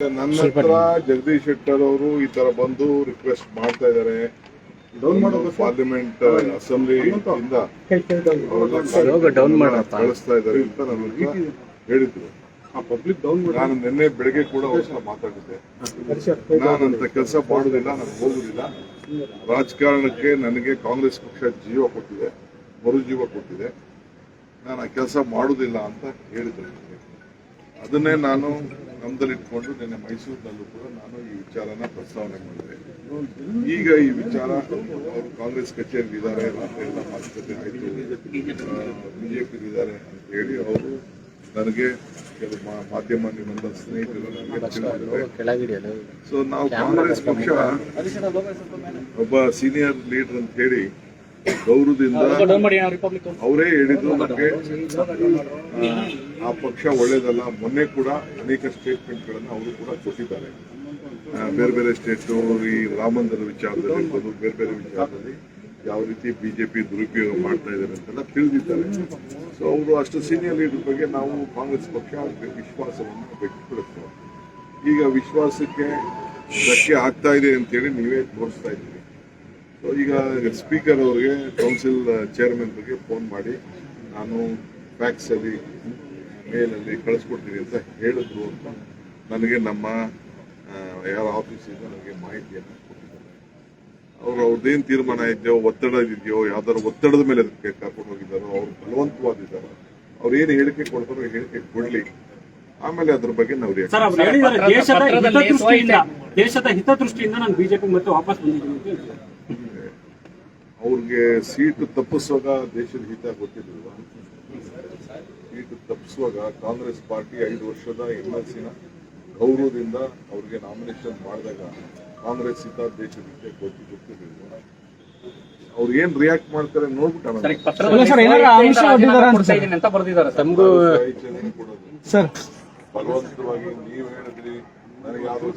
ನನ್ನ ಹತ್ರ ಜಗದೀಶ್ ಶೆಟ್ಟರ್ ಅವರು ಈ ತರ ಬಂದು ರಿಕ್ವೆಸ್ಟ್ ಮಾಡ್ತಾ ಇದ್ದಾರೆ ಪಾರ್ಲಿಮೆಂಟ್ ಅಸೆಂಬ್ಲಿ ಇಂದ. ಕಳಿಸ್ತಾ ಇದ್ದಾರೆ ಅಂತ ನನ್ನ ಹೇಳಿದ್ರು. ಪಬ್ಲಿಕ್ ಡೌನ್ ನಾನು ನಿನ್ನೆ ಬೆಳಗ್ಗೆ ಕೂಡ ಅವ್ರ ಮಾತಾಡುತ್ತೆ ಮಾತಾಡಿದ್ದೆ. ನಾನಂತ ಕೆಲಸ ಮಾಡುದಿಲ್ಲ ನಾನು ಹೋಗುದಿಲ್ಲ. ರಾಜಕಾರಣಕ್ಕೆ ನನಗೆ ಕಾಂಗ್ರೆಸ್ ಪಕ್ಷ ಜೀವ ಕೊಟ್ಟಿದೆ ಮರುಜೀವ ಕೊಟ್ಟಿದೆ. ನಾನು ಆ ಕೆಲಸ ಮಾಡುದಿಲ್ಲ ಅಂತ ಹೇಳಿದ್ರು. ಅದನ್ನೇ ನಾನು ನಮ್ದಲ್ಲಿ ಇಟ್ಕೊಂಡು ನಿನ್ನೆ ಮೈಸೂರಿನಲ್ಲೂ ಕೂಡ ನಾನು ಈ ವಿಚಾರನ ಪ್ರಸ್ತಾವನೆ ಮಾಡಿದೆ. ಈಗ ಈ ವಿಚಾರ ಅವರು ಕಾಂಗ್ರೆಸ್ ಕಚೇರಿ ಇದ್ದಾರೆ ರಾತ್ರಿ ಎಲ್ಲ ಮಾತುಕತೆ ಆಯಿತು. ಬಿಜೆಪಿ ಇದ್ದಾರೆ ಅಂತ ಹೇಳಿ ಅವರು ನನಗೆ ಕೆಲವು ಮಾಧ್ಯಮ ನಿಮ್ಮ ಸ್ನೇಹಿತರು ಸೊ ನಾವು ಕಾಂಗ್ರೆಸ್ ಪಕ್ಷ ಒಬ್ಬ ಸೀನಿಯರ್ ಲೀಡರ್ ಅಂತ ಹೇಳಿ ಗೌರವದಿಂದ ಅವರೇ ಹೇಳಿದ್ರು ನಮಗೆ ಆ ಪಕ್ಷ ಒಳ್ಳೇದಲ್ಲ, ಮೊನ್ನೆ ಕೂಡ ಅನೇಕ ಸ್ಟೇಟ್ಮೆಂಟ್ ಗಳನ್ನ ಅವರು ಕೂಡ ಕೊಟ್ಟಿದ್ದಾರೆ. ಬೇರೆ ಬೇರೆ ಸ್ಟೇಟ್ ಈ ರಾಮ ಮಂದಿರ ವಿಚಾರದಲ್ಲಿ ಬೇರೆ ಬೇರೆ ವಿಚಾರದಲ್ಲಿ ಯಾವ ರೀತಿ ಬಿಜೆಪಿ ದುರುಪಯೋಗ ಮಾಡ್ತಾ ಇದ್ದಾರೆ ಅಂತೆಲ್ಲ ತಿಳಿದಿದ್ದಾರೆ. ಸೊ ಅವರು ಅಷ್ಟು ಸೀನಿಯರ್ ಲೀಡರ್ ಬಗ್ಗೆ ನಾವು ಕಾಂಗ್ರೆಸ್ ಪಕ್ಷ ವಿಶ್ವಾಸವನ್ನು ವ್ಯಕ್ತಪಡಿಸ್ತೇವೆ. ಈಗ ವಿಶ್ವಾಸಕ್ಕೆ ಧಕ್ಕೆ ಆಗ್ತಾ ಇದೆ ಅಂತೇಳಿ ನೀವೇ ತೋರಿಸ್ತಾ ಇದ್ದೀರಿ. ಸೊ ಈಗ ಸ್ಪೀಕರ್ ಅವರಿಗೆ ಕೌನ್ಸಿಲ್ ಚೇರ್ಮನ್ ಬಗ್ಗೆ ಫೋನ್ ಮಾಡಿ, ನಾನು ಫ್ಯಾಕ್ಸ್ ಅಲ್ಲಿ ಮೇಲಲ್ಲಿ ಕಳಿಸ್ಕೊಡ್ತೀವಿ ಅಂತ ಹೇಳಿದ್ರು ಅಂತ ನನಗೆ ನಮ್ಮ ಯಾರ ಆಫೀಸಿಂದ ನನಗೆ ಮಾಹಿತಿಯನ್ನು ಕೊಟ್ಟಿದ್ದಾರೆ. ಅವರು ಅವ್ರದ್ದೇನು ತೀರ್ಮಾನ ಇದೆಯೋ ಒತ್ತಡ ಇದೆಯೋ ಯಾವ್ದಾದ್ರು ಒತ್ತಡದ ಮೇಲೆ ಅದಕ್ಕೆ ಕರ್ಕೊಂಡು ಹೋಗಿದ್ದಾರೋ ಅವ್ರು ಬಲವಂತವಾಗಿದ್ದಾರೋ ಅವ್ರು ಏನು ಹೇಳಿಕೆ ಕೊಡ್ತಾರೋ ಹೇಳಿಕೆ ಕೊಡ್ಲಿ. ಆಮೇಲೆ ಅದ್ರ ಬಗ್ಗೆ ನಾವು ಸರ್ ಅವ್ರು ಹೇಳಿದ್ದಾರೆ ದೇಶದ ಹಿತದೃಷ್ಟಿಯಿಂದ ದೇಶದ ಹಿತದೃಷ್ಟಿಯಿಂದ ನಾನು ಬಿಜೆಪಿ ಮತ್ತೆ ವಾಪಸ್ ಬಂದಿದ್ದೀನಿ ಅಂತ ಹೇಳಿದ್ದಾರೆ. ಅವ್ರಿಗೆ ಸೀಟು ತಪ್ಪಿಸುವಾಗ ದೇಶದ ಹಿತ ಗೊತ್ತಿರಲಿಲ್ಲ ಸೀಟು ತಪ್ಪಿಸುವಾಗ ಕಾಂಗ್ರೆಸ್ ಪಾರ್ಟಿ ಐದು ವರ್ಷದ ಎಂ ಎಲ್ ಸಿನ ಗೌರವದಿಂದ ಅವ್ರಿಗೆ ನಾಮಿನೇಷನ್ ಮಾಡಿದಾಗ ಕಾಂಗ್ರೆಸ್ ಹಿತ ದೇಶದ ಹಿತ ಗೊತ್ತಿ ಗೊತ್ತಿರಲಿಲ್ಲ ಅವ್ರು ಏನ್ ರಿಯಾಕ್ಟ್ ಮಾಡ್ತಾರೆ ನೋಡ್ಬಿಟ್ಟು ಅಲ್ಲ ಸರ್, ಏನಾದ್ರು ಆಮಿಷ ಒಡ್ಡಿದಾರ ಅಂತ ಸರ್? ಅಂತ ಬರ್ದಿದ್ದಾರೆ ತಮಗೂ ಸರ್. ಬಲವಂತವಾಗಿ ನೀವು ಹೇಳಿದ್ರಿ ನನಗೆ ಯಾವ್ದೋ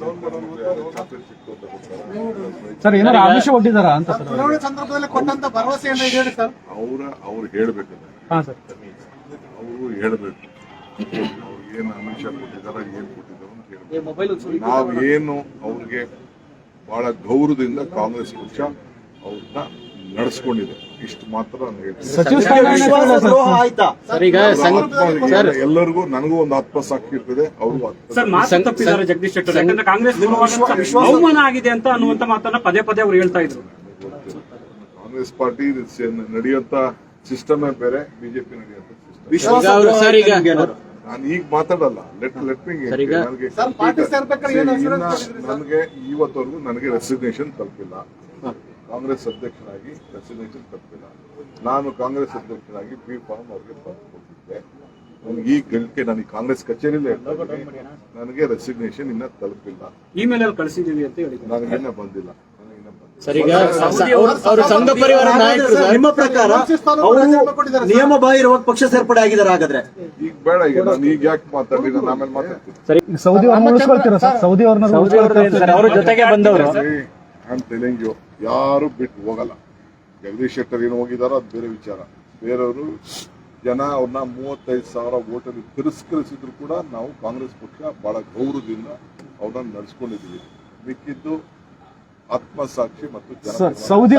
ಚಾಕ್ಲೇಟ್ ಸಿಕ್ತು ಅಂತ ಕೊಡ್ತಾರೆ ಸರ್ ಏನಾರ ಆಮಿಷ ಒಡ್ಡಿದಾರ ಅಂತ ಸರ್ ಚುನಾವಣೆ ಸಂದರ್ಭದಲ್ಲಿ ಕೊಟ್ಟಂತ ಭರವಸೆಯನ್ನು ಹೇಳಿ ಸರ್. ಅವರ ಅವ್ರು ಹೇಳ್ಬೇಕು ಹಾ ಸರ್. ಅವರು ಹೇಳಬೇಕು. ಅವ್ರಿಗೆ ಏನು ಆಮಿಷ ಕೊಟ್ಟಿದ್ದಾರೆ ಏನು ಕೊಟ್ಟಿದ್ದಾರೆ ಅಂತ ಹೇಳಬೇಕು. ನಾವು ಏನು ಅವ್ರಿಗೆ ಬಹಳ ಗೌರವದಿಂದ ಕಾಂಗ್ರೆಸ್ ಪಕ್ಷ ಅವ್ರನ್ನ ನಡೆಸ್ಕೊಂಡಿದೆ. ಇಷ್ಟು ಮಾತ್ರ ಎಲ್ಲರಿಗೂ ನನಗೂ ಒಂದು ಆತ್ಮಸಾಕ್ಷಿ ಇರ್ತದೆ ಅವರು ಜಗದೀಶ್ ಶೆಟ್ಟರ್. ಯಾಕಂದ್ರೆ ಕಾಂಗ್ರೆಸ್ ಅವಮಾನ ಆಗಿದೆ ಅಂತ ಅನ್ನುವಂತ ಮಾತನ್ನ ಪದೇ ಪದೇ ಅವ್ರು ಹೇಳ್ತಾ ಇದ್ರು. ಕಾಂಗ್ರೆಸ್ ಪಾರ್ಟಿ ನಡೆಯುವಂತ ಸಿಸ್ಟಮೇ ಬೇರೆ ಬಿಜೆಪಿ ನಡೆಯುವಂತ ಸಿಸ್ಟಮ್. ಈಗ ಸರ್ ಈಗ ನಾನು ಈಗ ಮಾತಾಡಲ್ಲ. ಲೆಟ್ ಲೆಟ್ ಮಿ ಸರ್, ಈಗ- ನನಗೆ? ನನಗೆ ಇವತ್ತವರೆಗೂ ನನಗೆ ರೆಸಿಗ್ನೇಷನ್ ತಲುಪಿಲ್ಲ. ಕಾಂಗ್ರೆಸ್ ಅಧ್ಯಕ್ಷರಾಗಿ ರೆಸಿಗ್ನೇಷನ್ ತಲುಪಿಲ್ಲ. ನಾನು ಕಾಂಗ್ರೆಸ್ ಅಧ್ಯಕ್ಷರಾಗಿ ಬಿ ಫಾರ್ಮ್ ಅವ್ರಿಗೆ ಕೊಟ್ಟಿದ್ದೆ. ನನಗೆ ಈ ಗಳಿಕೆ ನನಗೆ ಕಾಂಗ್ರೆಸ್ ಕಚೇರಿಲೇ ಇರ್ತಾ ನನಗೆ ರೆಸಿಗ್ನೇಷನ್ ಇನ್ನ ತಲುಪಿಲ್ಲ. ಇಮೇಲ್ ಅಲ್ಲಿ ಕಳಿಸಿದೀವಿ ಅಂತ ಹೇಳಿ ನನಗೆ ಬಂದಿಲ್ಲ. ಸರ್ ಈಗ ಅವರು ಸಂಘ ಪರಿವಾರ ನಾಯಕರು ಸರ್ ನಿಮ್ಮ ಪ್ರಕಾರ ಅವರು ನಿಯಮ ಬಾಹಿರವಾಗಿ ಪಕ್ಷ ಸೇರ್ಪಡೆ ಆಗಿದ್ದಾರೆ ಹಾಗಾದ್ರೆ? ಈಗ ಬೇಡ ಈಗ ನಾನು ಈಗ ಯಾಕೆ ಮಾತಾಡಲಿ? ನಾನು ಆಮೇಲೆ ಮಾತಾಡ್ತೀನಿ. ಸೌದಿ ಅವ್ರನ್ನ ಉಳಿಸ್ಕೊಳ್ತೀರಾ ಸರ್? ಸೌದಿ ಅವ್ರನ್ನ ಉಳಿಸ್ಕೊಳ್ತೀರಾ? ಅವ್ರ ಜೊತೆಗೆ ಬಂದವರು. ನಾನು ಯಾರು ಬಿಟ್ಟು ಹೋಗಲ್ಲ. ಜಗದೀಶ್ ಶೆಟ್ಟರ್ ಏನು ಹೋಗಿದಾರ ಅದು ಬೇರೆ ವಿಚಾರ. ಬೇರೆಯವರು ಜನ ಅವ್ರನ್ನ ಮೂವತ್ತೈದು ಸಾವಿರ ಓಟಲ್ಲಿ ತಿರಸ್ಕರಿಸಿದ್ರು ಕೂಡ ನಾವು ಕಾಂಗ್ರೆಸ್ ಪಕ್ಷ ಬಹಳ ಗೌರವದಿಂದ ಅವ್ರನ್ನ ನಡೆಸ್ಕೊಂಡಿದ್ದೀವಿ. ಮಿಕ್ಕಿದ್ದು ಆತ್ಮಸಾಕ್ಷಿ ಮತ್ತು ಜನ ಸರ್ ಸೌದಿ